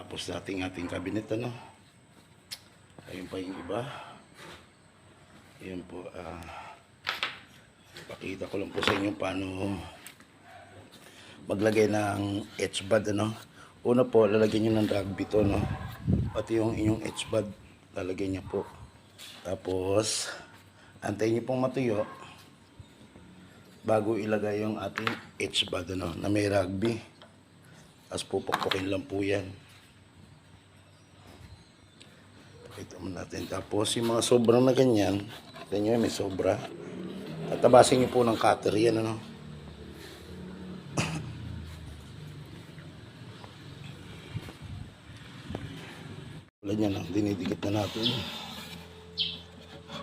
Tapos dating ating cabinet ano. Ayun pa yung iba. Ayun po. ah pakita ko lang po sa inyo paano maglagay ng H-bud ano. Una po, lalagyan nyo ng rugby to no. Pati yung inyong H-bud, lalagyan nyo po. Tapos, antayin nyo pong matuyo bago ilagay yung ating H-bud ano, na may rugby. Tapos pupukpukin lang po yan. Pakita mo natin. Tapos yung mga sobrang na ganyan, kita nyo may sobra. Tatabasin nyo po ng cutter yan ano. Wala niya lang, dinidikit na natin.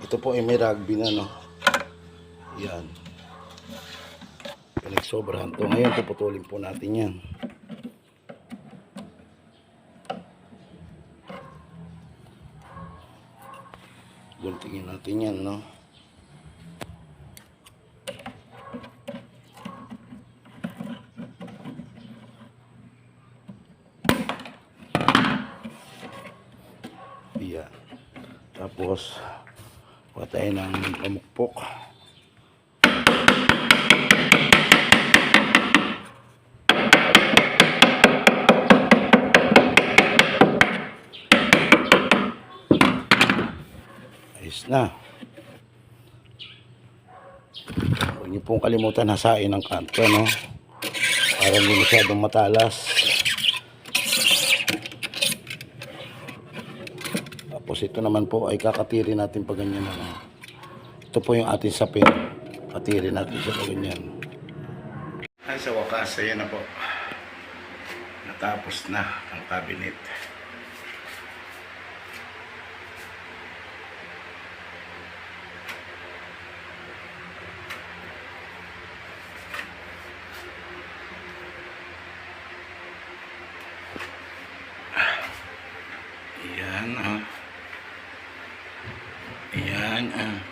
Ito po ay may rugby na no. Yan. Pinagsobrahan to. Ngayon puputulin po natin yan. Guntingin natin yan, no? Yan. Tapos, kuha tayo ng pamukpok. Ayos na. Huwag niyo pong kalimutan hasain ang kanto, no? Para hindi masyadong matalas. Tapos ito naman po ay kakatiri natin pag ganyan. Ano? Ito po yung ating sapin. Katiri natin siya pag ganyan. Ay, sa wakas, ayan na po. Natapos na ang cabinet. Ayan, ah. Ayan, ah.